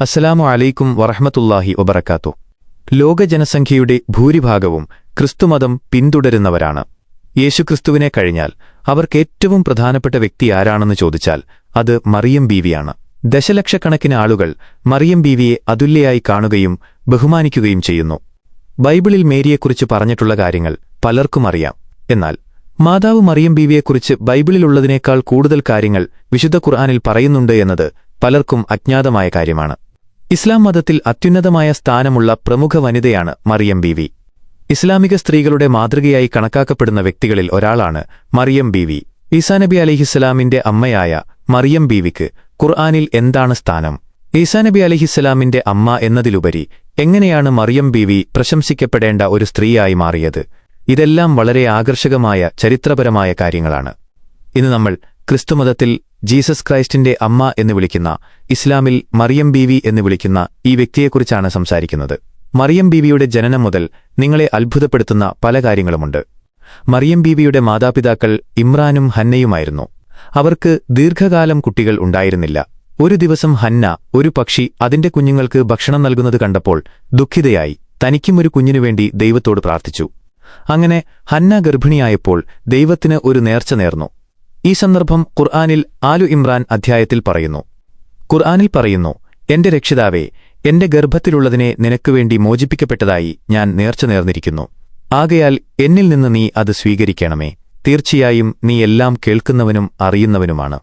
അസ്സലാമു അലൈക്കും വറഹമത്തുല്ലാഹി ഒബറക്കാത്തു ലോക ജനസംഖ്യയുടെ ഭൂരിഭാഗവും ക്രിസ്തുമതം പിന്തുടരുന്നവരാണ്. യേശുക്രിസ്തുവിനെ കഴിഞ്ഞാൽ അവർക്കേറ്റവും പ്രധാനപ്പെട്ട വ്യക്തി ആരാണെന്ന് ചോദിച്ചാൽ അത് മറിയം ബീവിയാണ്. ദശലക്ഷക്കണക്കിന് ആളുകൾ മറിയം ബീവിയെ അതുല്യയായി കാണുകയും ബഹുമാനിക്കുകയും ചെയ്യുന്നു. ബൈബിളിൽ മേരിയെക്കുറിച്ച് പറഞ്ഞിട്ടുള്ള കാര്യങ്ങൾ പലർക്കും അറിയാം. എന്നാൽ മാതാവ് മറിയം ബീവിയെക്കുറിച്ച് ബൈബിളിലുള്ളതിനേക്കാൾ കൂടുതൽ കാര്യങ്ങൾ വിശുദ്ധ ഖുർആാനിൽ പറയുന്നുണ്ട് എന്നത് പലർക്കും അജ്ഞാതമായ കാര്യമാണ്. ഇസ്ലാം മതത്തിൽ അത്യുന്നതമായ സ്ഥാനമുള്ള പ്രമുഖ വനിതയാണ് മറിയം ബീവി. ഇസ്ലാമിക സ്ത്രീകളുടെ മാതൃകയായി കണക്കാക്കപ്പെടുന്ന വ്യക്തികളിൽ ഒരാളാണ് മറിയം ബീവി. ഈസാ നബി അലിഹിസ്സലാമിന്റെ അമ്മയായ മറിയം ബീവിക്ക് ഖുർആാനിൽ എന്താണ് സ്ഥാനം? ഈസാനബി അലിഹിസ്സലാമിന്റെ അമ്മ എന്നതിലുപരി എങ്ങനെയാണ് മറിയം ബീവി പ്രശംസിക്കപ്പെടേണ്ട ഒരു സ്ത്രീയായി മാറിയത്? ഇതെല്ലാം വളരെ ആകർഷകമായ ചരിത്രപരമായ കാര്യങ്ങളാണ്. ഇന്ന് നമ്മൾ ക്രിസ്തുമതത്തിൽ ജീസസ് ക്രൈസ്റ്റിന്റെ അമ്മ എന്ന് വിളിക്കുന്ന ഇസ്ലാമിൽ മറിയം ബീവി എന്ന് വിളിക്കുന്ന ഈ വ്യക്തിയെക്കുറിച്ചാണ് സംസാരിക്കുന്നത്. മറിയം ബീവിയുടെ ജനനം മുതൽ നിങ്ങളെ അത്ഭുതപ്പെടുത്തുന്ന പല കാര്യങ്ങളുമുണ്ട്. മറിയം ബീവിയുടെ മാതാപിതാക്കൾ ഇമ്രാനും ഹന്നയുമായിരുന്നു. അവർക്ക് ദീർഘകാലം കുട്ടികൾ ഉണ്ടായിരുന്നില്ല. ഒരു ദിവസം ഹന്ന ഒരു പക്ഷി അതിന്റെ കുഞ്ഞുങ്ങൾക്ക് ഭക്ഷണം നൽകുന്നത് കണ്ടപ്പോൾ ദുഃഖിതയായി. തനിക്കും ഒരു കുഞ്ഞിനുവേണ്ടി ദൈവത്തോട് പ്രാർത്ഥിച്ചു. അങ്ങനെ ഹന്ന ഗർഭിണിയായപ്പോൾ ദൈവത്തിന് ഒരു നേർച്ച നേർന്നു. ഈ സന്ദർഭം ഖുർആാനിൽ ആലു ഇമ്രാൻ അധ്യായത്തിൽ പറയുന്നു. ഖുർആാനിൽ പറയുന്നു എന്റെ രക്ഷിതാവേ എന്റെ ഗർഭത്തിലുള്ളതിനെ നിനക്കുവേണ്ടി മോചിപ്പിക്കപ്പെട്ടതായി ഞാൻ നേർച്ച നേർന്നിരിക്കുന്നു. ആകയാൽ എന്നിൽ നിന്ന് നീ അത് സ്വീകരിക്കണമേ. തീർച്ചയായും നീ എല്ലാം കേൾക്കുന്നവനും അറിയുന്നവനുമാണ്.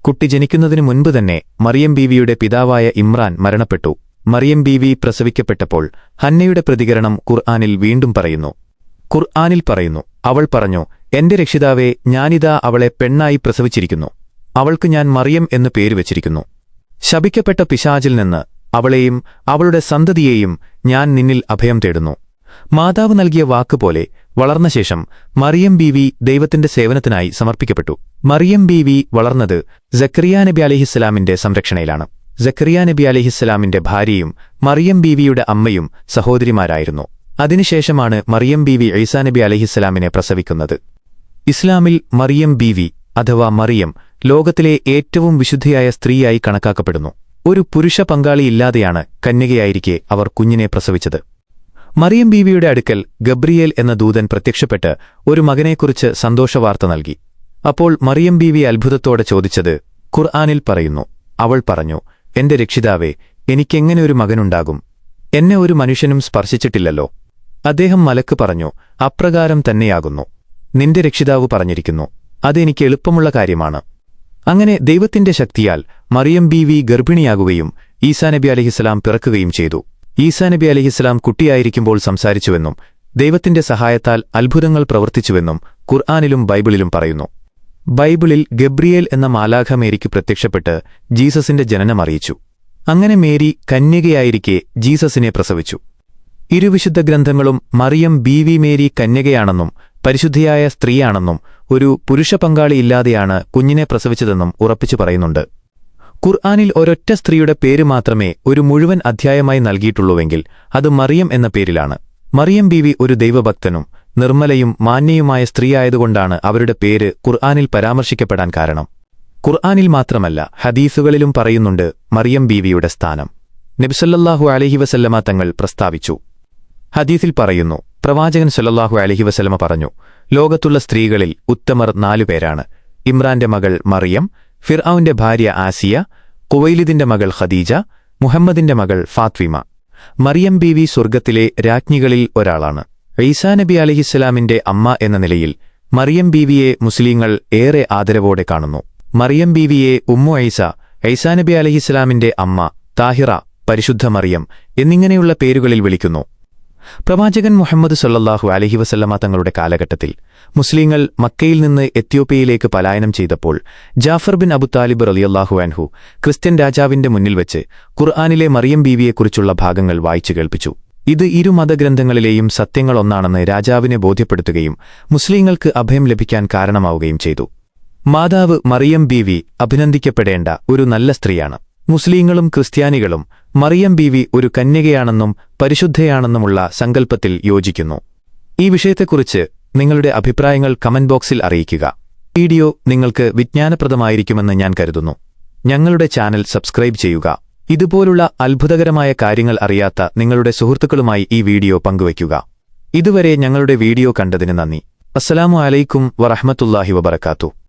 കുട്ടി ജനിക്കുന്നതിനു മുൻപ് തന്നെ മറിയം ബീവിയുടെ പിതാവായ ഇമ്രാൻ മരണപ്പെട്ടു. മറിയം ബീവി പ്രസവിക്കപ്പെട്ടപ്പോൾ ഹന്നയുടെ പ്രതികരണം ഖുർആാനിൽ വീണ്ടും പറയുന്നു. ഖുർആാനിൽ പറയുന്നു അവൾ പറഞ്ഞു എന്റെ രക്ഷിതാവെ ഞാനിതാ അവളെ പെണ്ണായി പ്രസവിച്ചിരിക്കുന്നു. അവൾക്ക് ഞാൻ മറിയം എന്ന് പേര് വച്ചിരിക്കുന്നു. ശപിക്കപ്പെട്ട പിശാചിൽ നിന്ന് അവളെയും അവളുടെ സന്തതിയെയും ഞാൻ നിന്നിൽ അഭയം തേടുന്നു. മാതാവ് നൽകിയ വാക്കുപോലെ വളർന്ന ശേഷം മറിയം ബീവി ദൈവത്തിന്റെ സേവനത്തിനായി സമർപ്പിക്കപ്പെട്ടു. മറിയം ബീവി വളർന്നത് ജക്കരിയ നബി അലിഹിസ്സലാമിന്റെ സംരക്ഷണയിലാണ്. ജക്കരിയ നബി അലിഹിസ്സലാമിന്റെ ഭാര്യയും മറിയം ബീവിയുടെ അമ്മയും സഹോദരിമാരായിരുന്നു. അതിനുശേഷമാണ് മറിയം ബീവി ഈസാ നബി അലിഹിസ്സലാമിനെ പ്രസവിക്കുന്നത്. ഇസ്ലാമിൽ മറിയം ബീവി അഥവാ മറിയം ലോകത്തിലെ ഏറ്റവും വിശുദ്ധയായ സ്ത്രീയായി കണക്കാക്കപ്പെടുന്നു. ഒരു പുരുഷ പങ്കാളിയില്ലാതെയാണ് കന്യകയായിരിക്കെ അവർ കുഞ്ഞിനെ പ്രസവിച്ചത്. മറിയം ബീവിയുടെ അടുക്കൽ ഗബ്രിയേൽ എന്ന ദൂതൻ പ്രത്യക്ഷപ്പെട്ട് ഒരു മകനെക്കുറിച്ച് സന്തോഷവാർത്ത നൽകി. അപ്പോൾ മറിയം ബീവി അത്ഭുതത്തോടെ ചോദിച്ചത് ഖുർആാനിൽ പറയുന്നു. അവൾ പറഞ്ഞു എന്റെ രക്ഷിതാവേ എനിക്കെങ്ങനെ ഒരു മകനുണ്ടാകും? എന്നെ ഒരു മനുഷ്യനും സ്പർശിച്ചിട്ടില്ലല്ലോ. അദ്ദേഹം മലക്ക് പറഞ്ഞു അപ്രകാരം തന്നെയാകുന്നു. നിന്റെ രക്ഷിതാവ് പറഞ്ഞിരിക്കുന്നു. അതെനിക്ക് എളുപ്പമുള്ള കാര്യമാണ്. അങ്ങനെ ദൈവത്തിന്റെ ശക്തിയാൽ മറിയം ബീവി ഗർഭിണിയാകുകയും ഈസാ നബി അലഹിസ്സലാം പിറക്കുകയും ചെയ്തു. ഈസാ നബി അലഹിസ്സലാം കുട്ടിയായിരിക്കുമ്പോൾ സംസാരിച്ചുവെന്നും ദൈവത്തിന്റെ സഹായത്താൽ അത്ഭുതങ്ങൾ പ്രവർത്തിച്ചുവെന്നും ഖുർആാനിലും ബൈബിളിലും പറയുന്നു. ബൈബിളിൽ ഗബ്രിയേൽ എന്ന മാലാഖ മേരിക്ക് പ്രത്യക്ഷപ്പെട്ട് ജീസസിന്റെ ജനനം അറിയിച്ചു. അങ്ങനെ മേരി കന്യകയായിരിക്കെ ജീസസിനെ പ്രസവിച്ചു. ഇരുവിശുദ്ധ ഗ്രന്ഥങ്ങളും മറിയം ബി വി മേരി കന്യകയാണെന്നും പരിശുദ്ധിയായ സ്ത്രീയാണെന്നും ഒരു പുരുഷ പങ്കാളിയില്ലാതെയാണ് കുഞ്ഞിനെ പ്രസവിച്ചതെന്നും ഉറപ്പിച്ചു പറയുന്നുണ്ട്. ഖുർആാനിൽ ഒരൊറ്റ സ്ത്രീയുടെ പേര് മാത്രമേ ഒരു മുഴുവൻ അധ്യായമായി നൽകിയിട്ടുള്ളൂവെങ്കിൽ അത് മറിയം എന്ന പേരിലാണ്. മറിയം ബീവി ഒരു ദൈവഭക്തനും നിർമ്മലയും മാന്യയുമായ സ്ത്രീയായതുകൊണ്ടാണ് അവരുടെ പേര് ഖുർആാനിൽ പരാമർശിക്കപ്പെടാൻ കാരണം. ഖുർആാനിൽ മാത്രമല്ല ഹദീസുകളിലും പറയുന്നുണ്ട് മറിയം ബീവിയുടെ സ്ഥാനം. നബിസല്ലാഹു അലഹി വസല്ലമ തങ്ങൾ പ്രസ്താവിച്ചു. ഹദീസിൽ പറയുന്നു പ്രവാചകൻ സല്ലല്ലാഹു അലഹി വസലമ പറഞ്ഞു ലോകത്തുള്ള സ്ത്രീകളിൽ ഉത്തമർ നാലു പേരാണ്. ഇമ്രാന്റെ മകൾ മറിയം ഫിർഔന്റെ ഭാര്യ ആസിയ കുവൈലിദിന്റെ മകൾ ഖദീജ മുഹമ്മദിന്റെ മകൾ ഫാത്വിമ മറിയം ബീവി സ്വർഗത്തിലെ രാജ്ഞികളിൽ ഒരാളാണ്. ഈസാ നബി അലഹിസ്സലാമിന്റെ അമ്മ എന്ന നിലയിൽ മറിയം ബീവിയെ മുസ്ലിങ്ങൾ ഏറെ ആദരവോടെ കാണുന്നു. മറിയം ബീവിയെ ഉമ്മു ഐസ ഐസാ നബി അലഹിസ്സലാമിന്റെ അമ്മ താഹിറ പരിശുദ്ധ മറിയം എന്നിങ്ങനെയുള്ള പേരുകളിൽ വിളിക്കുന്നു. പ്രവാചകൻ മുഹമ്മദ് സൊല്ലാഹു അലഹി വസല്ലമ തങ്ങളുടെ കാലഘട്ടത്തിൽ മുസ്ലിങ്ങൾ മക്കയിൽ നിന്ന് എത്യോപ്യയിലേക്ക് പലായനം ചെയ്തപ്പോൾ ജാഫർ ബിൻ അബുതാലിബ് റലിയല്ലാഹു അൻഹു ക്രിസ്ത്യൻ രാജാവിന്റെ മുന്നിൽ വെച്ച് ഖുർആാനിലെ മറിയം ബീവിയെക്കുറിച്ചുള്ള ഭാഗങ്ങൾ വായിച്ചു കേൾപ്പിച്ചു. ഇത് ഇരു മതഗ്രന്ഥങ്ങളിലെയും സത്യങ്ങളൊന്നാണെന്ന് രാജാവിനെ ബോധ്യപ്പെടുത്തുകയും മുസ്ലിങ്ങൾക്ക് അഭയം ലഭിക്കാൻ കാരണമാവുകയും ചെയ്തു. മാതാവ് മറിയം ബീവി അഭിനന്ദിക്കപ്പെടേണ്ട ഒരു നല്ല സ്ത്രീയാണ്. മുസ്ലിങ്ങളും ക്രിസ്ത്യാനികളും മറിയം ബീവി ഒരു കന്യകയാണെന്നും പരിശുദ്ധയാണെന്നുമുള്ള സങ്കല്പത്തിൽ യോജിക്കുന്നു. ഈ വിഷയത്തെക്കുറിച്ച് നിങ്ങളുടെ അഭിപ്രായങ്ങൾ കമന്റ് ബോക്സിൽ അറിയിക്കുക. വീഡിയോ നിങ്ങൾക്ക് വിജ്ഞാനപ്രദമായിരിക്കുമെന്ന് ഞാൻ കരുതുന്നു. ഞങ്ങളുടെ ചാനൽ സബ്സ്ക്രൈബ് ചെയ്യുക. ഇതുപോലുള്ള അത്ഭുതകരമായ കാര്യങ്ങൾ അറിയാത്ത നിങ്ങളുടെ സുഹൃത്തുക്കളുമായി ഈ വീഡിയോ പങ്കുവയ്ക്കുക. ഇതുവരെ ഞങ്ങളുടെ വീഡിയോ കണ്ടതിന് നന്ദി. അസ്സലാമു അലൈക്കും വറഹ്മത്തുള്ളാഹി വബറകാതുഹു